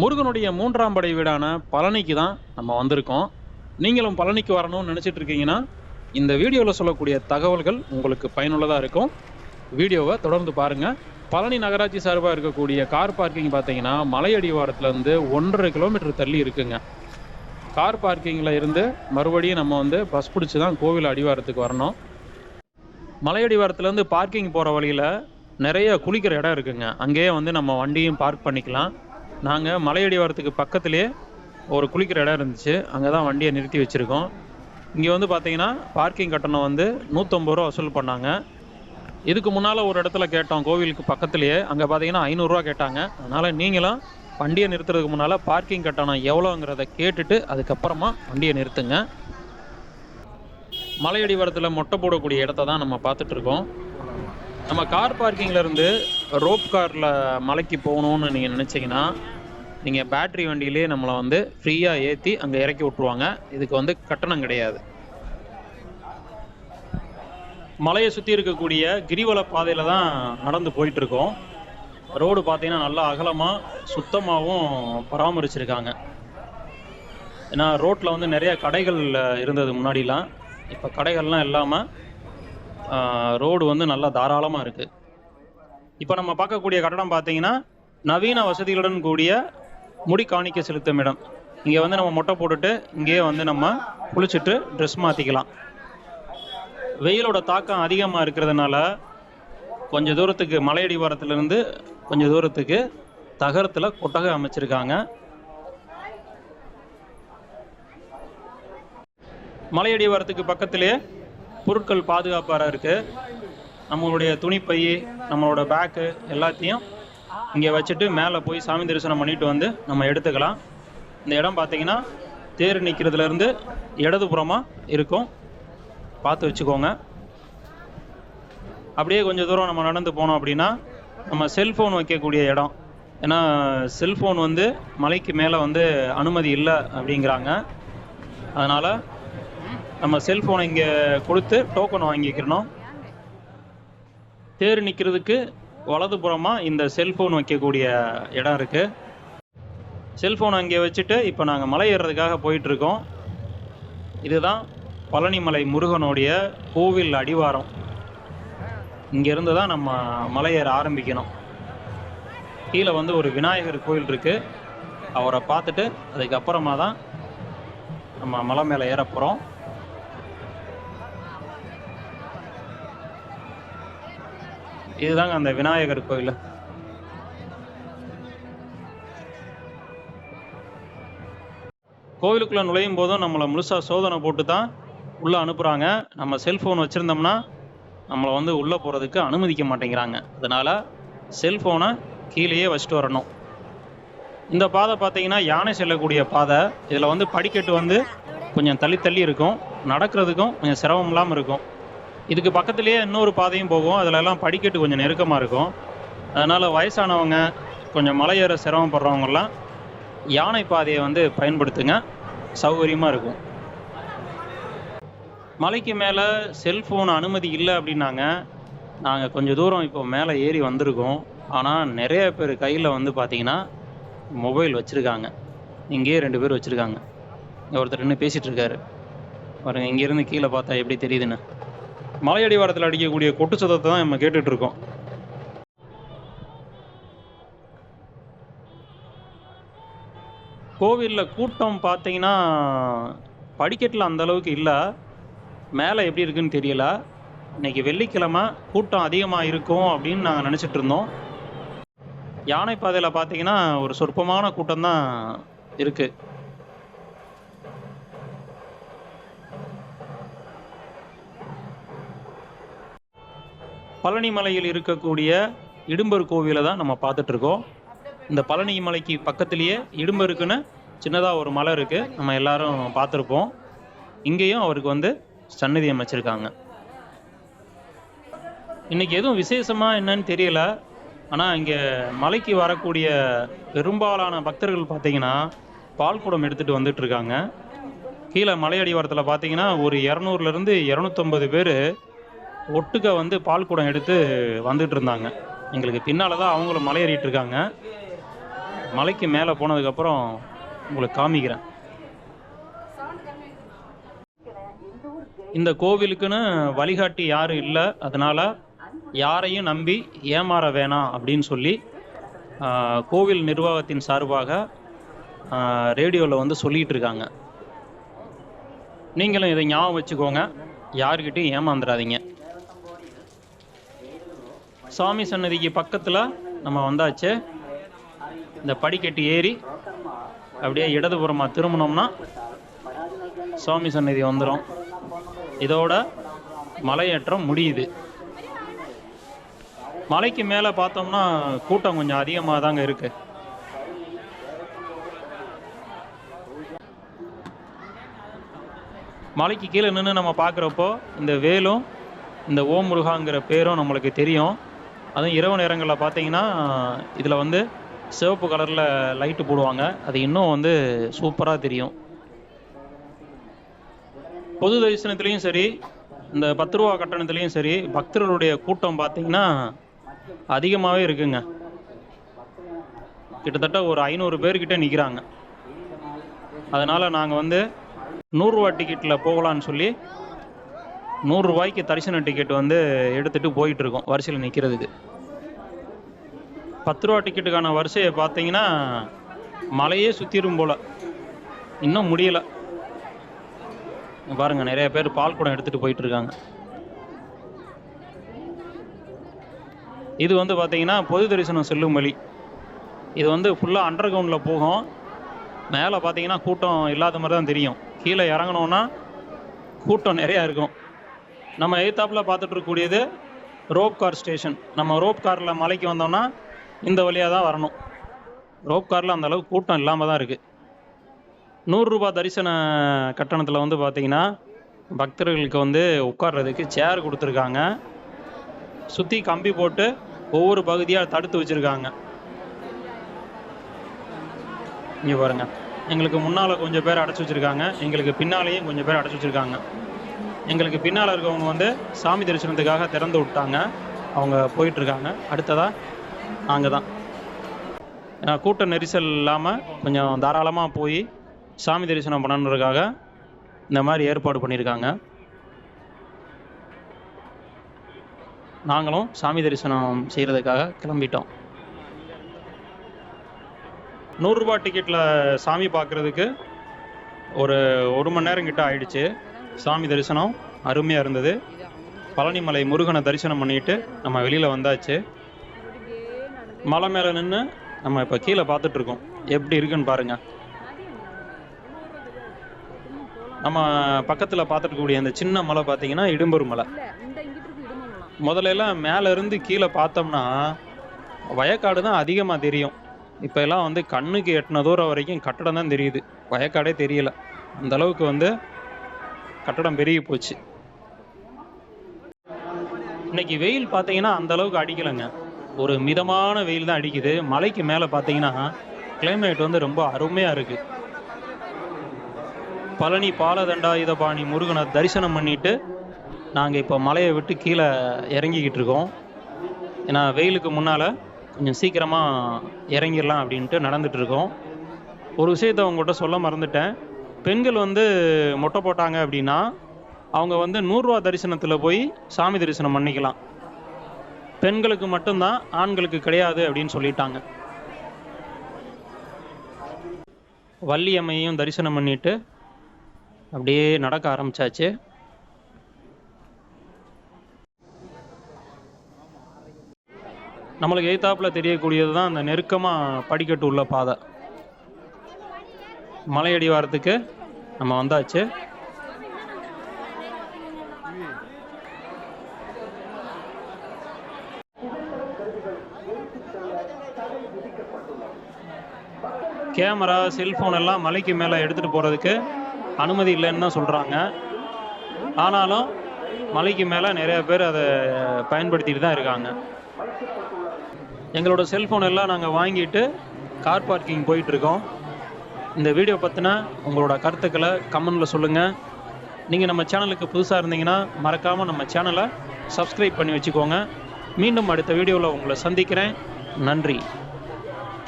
முருகனுடைய மூன்றாம் படை வீடான பழனிக்கு தான் நம்ம வந்திருக்கோம். நீங்களும் பழனிக்கு வரணும்னு நினச்சிட்டு இருக்கீங்கன்னா இந்த வீடியோவில் சொல்லக்கூடிய தகவல்கள் உங்களுக்கு பயனுள்ளதாக இருக்கும். வீடியோவை தொடர்ந்து பாருங்கள் பழனி நகராட்சி சார்பாக இருக்கக்கூடிய கார் பார்க்கிங் பார்த்தீங்கன்னா மலையடிவாரத்துலேருந்து ஒன்றரை கிலோமீட்டர் தள்ளி இருக்குங்க. கார் பார்க்கிங்கில் இருந்து மறுபடியும் நம்ம வந்து பஸ் பிடிச்சி தான் கோவில் அடிவாரத்துக்கு வரணும். மலையடிவாரத்துலேருந்து பார்க்கிங் போகிற வழியில் நிறைய குளிக்கிற இடம் இருக்குங்க. அங்கேயே வந்து நம்ம வண்டியும் பார்க் பண்ணிக்கலாம். நாங்கள் மலையடிவாரத்துக்கு பக்கத்துலேயே ஒரு குளிக்கிற இடம் இருந்துச்சு. அங்கே தான் வண்டியை நிறுத்தி வச்சுருக்கோம். இங்கே வந்து பார்த்தீங்கன்னா பார்க்கிங் கட்டணம் வந்து நூற்றம்பது ரூபா வசூல் பண்ணாங்க. இதுக்கு முன்னால் ஒரு இடத்துல கேட்டோம் கோவிலுக்கு பக்கத்துலேயே அங்கே பார்த்தீங்கன்னா ஐநூறுரூவா கேட்டாங்க. அதனால் நீங்களும் வண்டியை நிறுத்துறதுக்கு முன்னால் பார்க்கிங் கட்டணம் எவ்வளோங்கிறத கேட்டுட்டு அதுக்கப்புறமா வண்டியை நிறுத்துங்க. மலையடிவாரத்தில் மொட்டை போடக்கூடிய இடத்த தான் நம்ம பார்த்துட்ருக்கோம் நம்ம கார் பார்க்கிங்லேருந்து ரோப் காரில் மலைக்கு போகணும்னு நீங்கள் நினச்சிங்கன்னா நீங்கள் பேட்டரி வண்டியிலே நம்மளை வந்து ஃப்ரீயாக ஏற்றி அங்கே இறக்கி விட்ருவாங்க இதுக்கு வந்து கட்டணம் கிடையாது. மலையை சுற்றி இருக்கக்கூடிய கிரிவல பாதையில் தான் நடந்து போயிட்டுருக்கோம். ரோடு பார்த்தீங்கன்னா நல்லா அகலமாக சுத்தமாகவும் பராமரிச்சிருக்காங்க. ஏன்னா ரோட்டில் வந்து நிறைய கடைகள் இருந்தது முன்னாடிலாம். இப்போ கடைகள்லாம் இல்லாமல் ரோடு வந்து நல்லா தாராளமாக இருக்குது இப்போ நம்ம பார்க்கக்கூடிய கட்டடம் பார்த்தீங்கன்னா நவீன வசதிகளுடன் கூடிய முடி காணிக்க செலுத்தும் இடம். இங்கே வந்து நம்ம மொட்டை போட்டுட்டு இங்கேயே வந்து நம்ம குளிச்சுட்டு ட்ரெஸ் மாற்றிக்கலாம் வெயிலோட தாக்கம் அதிகமாக இருக்கிறதுனால கொஞ்சம் தூரத்துக்கு மலையடிவாரத்துலேருந்து கொஞ்சம் தூரத்துக்கு தகரத்தில் கொட்டகை அமைச்சிருக்காங்க. மலையடிவாரத்துக்கு பக்கத்திலே பொருட்கள் பாதுகாப்பாக இருக்குது நம்மளுடைய துணிப்பை நம்மளோட பேக்கு எல்லாத்தையும் இங்கே வச்சுட்டு மேலே போய் சாமி தரிசனம் பண்ணிட்டு வந்து நம்ம எடுத்துக்கலாம். இந்த இடம் பார்த்தீங்கன்னா தேர் நிற்கிறதுலேருந்து இடதுபுறமாக இருக்கும். பார்த்து வச்சுக்கோங்க. அப்படியே கொஞ்சம் தூரம் நம்ம நடந்து போனோம் அப்படின்னா நம்ம செல்ஃபோன் வைக்கக்கூடிய இடம். ஏன்னா செல்ஃபோன் வந்து மலைக்கு மேலே வந்து அனுமதி இல்லை அப்படிங்கிறாங்க. அதனால் நம்ம செல்ஃபோனை இங்கே கொடுத்து டோக்கன் வாங்கிக்கிறணும். தேர் நிற்கிறதுக்கு வலதுபுறமாக இந்த செல்ஃபோன் வைக்கக்கூடிய இடம் இருக்குது செல்ஃபோன் அங்கே வச்சுட்டு இப்போ நாங்கள் மலை ஏறுறதுக்காக போயிட்டுருக்கோம். இதுதான் பழனிமலை முருகனுடைய கோவில் அடிவாரம். இங்கேருந்து தான் நம்ம மலை ஏற ஆரம்பிக்கணும். கீழே வந்து ஒரு விநாயகர் கோயில் இருக்குது அவரை பார்த்துட்டு அதுக்கப்புறமா தான் நம்ம மலை மேலே ஏற போகிறோம் இதுதாங்க அந்த விநாயகர் கோயில். கோவிலுக்குள்ளே நுழையும் போதும் நம்மளை முழுசாக சோதனை போட்டு தான் உள்ளே அனுப்புகிறாங்க நம்ம செல்ஃபோன் வச்சுருந்தோம்னா நம்மளை வந்து உள்ளே போகிறதுக்கு அனுமதிக்க மாட்டேங்கிறாங்க. அதனால் செல்ஃபோனை கீழேயே வச்சுட்டு வரணும். இந்த பாதை பார்த்தீங்கன்னா யானை செல்லக்கூடிய பாதை. இதில் வந்து படிக்கட்டு வந்து கொஞ்சம் தள்ளி தள்ளி இருக்கும். நடக்கிறதுக்கும் கொஞ்சம் சிரமம் இல்லாமல் இருக்கும். இதுக்கு பக்கத்துலேயே இன்னொரு பாதையும் போகும். அதிலெல்லாம் படிக்கட்டு கொஞ்சம் நெருக்கமாக இருக்கும். அதனால் வயசானவங்க கொஞ்சம் மலை ஏற சிரமப்படுறவங்கலாம் யானை பாதையை வந்து பயன்படுத்துங்க. சௌகரியமாக இருக்கும். மலைக்கு மேலே செல்ஃபோன் அனுமதி இல்லை அப்படின்னாங்க. நாங்கள் கொஞ்சம் தூரம் இப்போ மேலே ஏறி வந்திருக்கோம். ஆனால் நிறைய பேர் கையில் வந்து பார்த்தீங்கன்னா மொபைல் வச்சுருக்காங்க. இங்கேயே ரெண்டு பேர் வச்சுருக்காங்க. ஒருத்தர் நின்று பேசிகிட்டு இருக்காரு. இங்கேருந்து கீழே பார்த்தா எப்படி தெரியுதுன்னு. மலையடிவாரத்தில் அடிக்கக்கூடிய கொட்டு சத்தத்தை தான் நம்ம கேட்டுட்டு இருக்கோம் கோவிலில் கூட்டம் பார்த்தீங்கன்னா படிக்கட்டில் அந்த அளவுக்கு இல்லை. மேலே எப்படி இருக்குன்னு தெரியல. இன்னைக்கு வெள்ளிக்கிழமை கூட்டம் அதிகமாக இருக்கும் அப்படின்னு நாங்கள் நினச்சிட்டு இருந்தோம். யானை பாதையில் பார்த்தீங்கன்னா ஒரு சொற்பமான கூட்டம் தான் இருக்கு. பழனி மலையில் இருக்கக்கூடிய இடும்பர் கோவிலை தான் நம்ம பார்த்துட்டு இருக்கோம் இந்த பழனி மலைக்கு பக்கத்துலேயே இடும்பருக்குன்னு சின்னதாக ஒரு மலை இருக்குது நம்ம எல்லாரும் பார்த்துருப்போம். இங்கேயும் அவருக்கு வந்து சன்னதி அமைச்சிருக்காங்க. இன்னைக்கு எதுவும் விசேஷமா என்னன்னு தெரியல. ஆனால் இங்கே மலைக்கு வரக்கூடிய பெரும்பாலான பக்தர்கள் பார்த்தீங்கன்னா பால் குடம் எடுத்துகிட்டு வந்துட்டு இருக்காங்க கீழே மலையடிவாரத்தில் பார்த்தீங்கன்னா ஒரு இரநூறுலேருந்து இரநூத்தொம்பது பேர் ஒட்டுக்க வந்து பால் குடம் எடுத்து வந்துட்டு இருந்தாங்க. எங்களுக்கு பின்னால் தான் அவங்களும் மலையேறிட்டு இருக்காங்க. மலைக்கு மேலே போனதுக்கப்புறம் உங்களுக்கு காமிக்கிறேன். இந்த கோவிலுக்குன்னு வழிகாட்டி யாரும் இல்லை. அதனால யாரையும் நம்பி ஏமாற வேணாம் அப்படின்னு சொல்லி கோவில் நிர்வாகத்தின் சார்பாக ரேடியோவில் வந்து சொல்லிட்டு இருக்காங்க. நீங்களும் இதை ஞாபகம் வச்சுக்கோங்க. யார்கிட்டையும் ஏமாந்துடாதீங்க. சாமி சன்னதிக்கு பக்கத்தில் நம்ம வந்தாச்சு. இந்த படிக்கட்டு ஏறி அப்படியே இடதுபுறமாக திரும்பினோம்னா சுவாமி சன்னதி வந்துடும் இதோட மலையேற்றம் முடியுது. மலைக்கு மேலே பார்த்தோம்னா கூட்டம் கொஞ்சம் அதிகமாக தாங்க இருக்கு. மலைக்கு கீழே நின்று நம்ம பார்க்குறப்போ இந்த வேலும் இந்த ஓம் முருகாங்கிற பேரும் நம்மளுக்கு தெரியும். அதுவும் இரவு நேரங்களில் பார்த்தீங்கன்னா இதில் வந்து சிவப்பு கலரில் லைட்டு போடுவாங்க. அது இன்னும் வந்து சூப்பராக தெரியும். பொது தரிசனத்துலேயும் சரி இந்த பத்து ரூபா கட்டணத்துலேயும் சரி பக்தர்களுடைய கூட்டம் பார்த்தீங்கன்னா அதிகமாகவே இருக்குங்க. கிட்டத்தட்ட ஒரு ஐநூறு பேர்கிட்ட நிற்கிறாங்க. அதனால் நாங்கள் வந்து நூறுரூவா டிக்கெட்டில் போகலான்னு சொல்லி நூறுரூவாய்க்கு தரிசன டிக்கெட் வந்து எடுத்துகிட்டு போயிட்டு இருக்கோம் வரிசையில் நிற்கிறதுக்கு பத்து ரூபா டிக்கெட்டுக்கான வரிசையை பார்த்தீங்கன்னா மலையே சுற்றிடும் போல். இன்னும் முடியலை. பாருங்கள் பாருங்க நிறைய பேர் பால் குடம் எடுத்துட்டு போயிட்டு இருக்காங்க இது வந்து பார்த்தீங்கன்னா பொது தரிசனம் செல்லும் வழி. இது வந்து ஃபுல்லாக அண்டர் கிரவுண்டில் போகும். மேலே பார்த்தீங்கன்னா கூட்டம் இல்லாத மாதிரி தான் தெரியும். கீழே இறங்கினோன்னா கூட்டம் நிறையா இருக்கும். நம்ம எய்த்தாப்பில் பார்த்துட்டு இருக்கக்கூடியது ரோப் கார் ஸ்டேஷன். நம்ம ரோப் காரில் மலைக்கு வந்தோம்னா இந்த வழியாக தான் வரணும். ரோப் காரில் அந்த அளவுக்கு கூட்டம் இல்லாமல் தான் இருக்குது நூறுரூபா தரிசன கட்டணத்தில் வந்து பார்த்தீங்கன்னா பக்தர்களுக்கு வந்து உட்கார்றதுக்கு சேர் கொடுத்துருக்காங்க. சுற்றி கம்பி போட்டு ஒவ்வொரு பகுதியாக தடுத்து வச்சுருக்காங்க. இங்கே பாருங்கள் எங்களுக்கு முன்னால் கொஞ்சம் பேர் அடைச்சி வச்சுருக்காங்க. எங்களுக்கு பின்னாலேயும் கொஞ்சம் பேர் அடைச்சி வச்சுருக்காங்க. எங்களுக்கு பின்னால் இருக்கவங்க வந்து சாமி தரிசனத்துக்காக திறந்து விட்டாங்க. அவங்க போயிட்டுருக்காங்க. அடுத்ததாக நாங்கள் தான். கூட்ட நெரிசல் இல்லாமல் கொஞ்சம் தாராளமாக போய் சாமி தரிசனம் பண்ணணுன்றதுக்காக இந்த மாதிரி ஏற்பாடு பண்ணியிருக்காங்க. நாங்களும் சாமி தரிசனம் செய்கிறதுக்காக கிளம்பிட்டோம். நூறுரூபா டிக்கெட்டில் சாமி பார்க்குறதுக்கு ஒரு ஒரு மணி நேரம் கிட்ட ஆயிடுச்சு. சாமி தரிசனம் அருமையாக இருந்தது. பழனிமலை முருகனை தரிசனம் பண்ணிட்டு நம்ம வெளியில் வந்தாச்சு. மலை மேலே நின்று நம்ம இப்போ கீழே பார்த்துட்ருக்கோம் எப்படி இருக்குன்னு பாருங்க. நம்ம பக்கத்தில் பார்த்துருக்கக்கூடிய அந்த சின்ன மலை பார்த்தீங்கன்னா இடும்பூர் மலை. முதல்ல எல்லாம் மேலே இருந்து கீழே பார்த்தோம்னா வயக்காடு தான் அதிகமாக தெரியும். இப்போ எல்லாம் வந்து கண்ணுக்கு எட்டின தூரம் வரைக்கும் கட்டடம் தான் தெரியுது. வயக்காடே தெரியல. அந்த அளவுக்கு வந்து கட்டடம் பெருகி போச்சு. இன்னைக்கு வெயில் பார்த்தீங்கன்னா அந்த அளவுக்கு அடிக்கலைங்க. ஒரு மிதமான வெயில் தான் அடிக்குது. மலைக்கு மேலே பார்த்தீங்கன்னா கிளைமேட் வந்து ரொம்ப அருமையாக இருக்கு. பழனி பாலதண்டாயுதபாணி முருகனை தரிசனம் பண்ணிட்டு நாங்கள் இப்போ மலையை விட்டு கீழே இறங்கிக்கிட்டு இருக்கோம். ஏன்னா வெயிலுக்கு முன்னால் கொஞ்சம் சீக்கிரமாக இறங்கிடலாம் அப்படின்ட்டு நடந்துட்டு இருக்கோம். ஒரு விஷயத்த உங்கள்கிட்ட சொல்ல மறந்துட்டேன். பெண்கள் வந்து மொட்டை போட்டாங்க அப்படின்னா அவங்க வந்து நூறுரூவா தரிசனத்தில் போய் சாமி தரிசனம் பண்ணிக்கலாம். பெண்களுக்கு மட்டும்தான் ஆண்களுக்கு கிடையாது அப்படின்னு சொல்லிட்டாங்க. வள்ளியம்மையும் தரிசனம் பண்ணிட்டு அப்படியே நடக்க ஆரம்பிச்சாச்சு. நம்மளுக்கு எய்த்தாப்புல தெரியக்கூடியது தான் அந்த நெருக்கமாக படிக்கட்டு உள்ள பாதை. மலையடி வாரத்துக்கு நம்ம வந்தாச்சு. கேமரா செல்ஃபோன் எல்லாம் மலைக்கு மேலே எடுத்துகிட்டு போகிறதுக்கு அனுமதி இல்லைன்னு தான் சொல்கிறாங்க ஆனாலும் மலைக்கு மேலே நிறைய பேர் அதை பயன்படுத்திட்டு தான் இருக்காங்க. எங்களோட செல்ஃபோன் எல்லாம் நாங்கள் வாங்கிட்டு கார் பார்க்கிங் போயிட்டுருக்கோம் இந்த வீடியோ பற்றின உங்களோட கருத்துக்களை கமெண்டில் சொல்லுங்கள் நீங்கள் நம்ம சேனலுக்கு புதுசாக இருந்தீங்கன்னா மறக்காமல் நம்ம சேனலை சப்ஸ்கிரைப் பண்ணி வச்சுக்கோங்க. மீண்டும் அடுத்த வீடியோவில் உங்களை சந்திக்கிறேன். நன்றி.